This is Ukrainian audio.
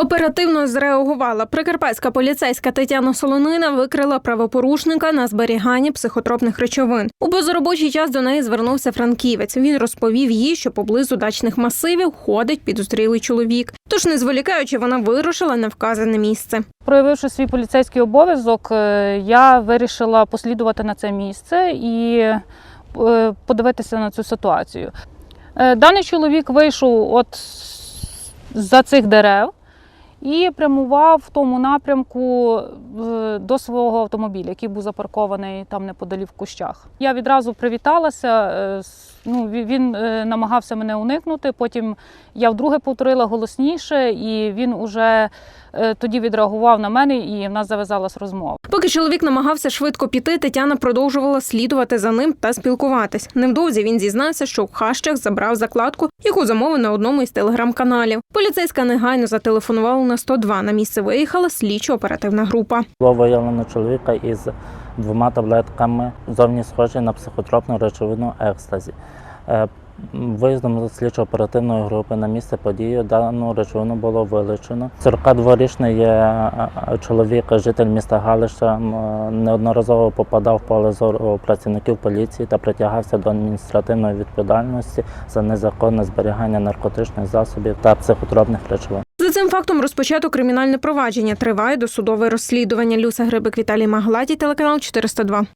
Оперативно зреагувала прикарпатська поліцейська Тетяна Солонина викрила правопорушника на зберіганні психотропних речовин. У безробочий час до неї звернувся франківець. Він розповів їй, що поблизу дачних масивів ходить підозрілий чоловік. Тож, не зволікаючи, вона вирушила на вказане місце. Проявивши свій поліцейський обов'язок, е, я вирішила послідувати на це місце і е, подивитися на цю ситуацію. Е, Даний чоловік вийшов от за цих дерев і прямував в тому напрямку е, до свого автомобіля, який був запаркований там неподалік в кущах. Я відразу привіталася. е, Ну, він е, намагався мене уникнути. Потім я вдруге повторила голосніше, і він уже тоді відреагував на мене, і в нас зав'язалась розмова. Поки чоловік намагався швидко піти, Тетяна продовжувала слідувати за ним та спілкуватись. Невдовзі він зізнався, що в хащах забрав закладку, яку замовив на одному із телеграм-каналів. Поліцейська негайно зателефонувала на 102. На місце виїхала слідчо-оперативна група. Було виявлено чоловіка із двома таблетками, зовні схожі на психотропну речовину екстазі. Виїздом слідчо-оперативної групи на місце події дану речовину було вилучено. 42-річний є е, е, чоловік, житель міста Галиша, е, неодноразово попадав в поле зору працівників поліції та притягався до адміністративної відповідальності за незаконне зберігання наркотичних засобів та психотропних речовин. За цим фактом розпочато кримінальне провадження. Триває досудове розслідування. Люся Грибик Віталій Магладій, телеканал 402.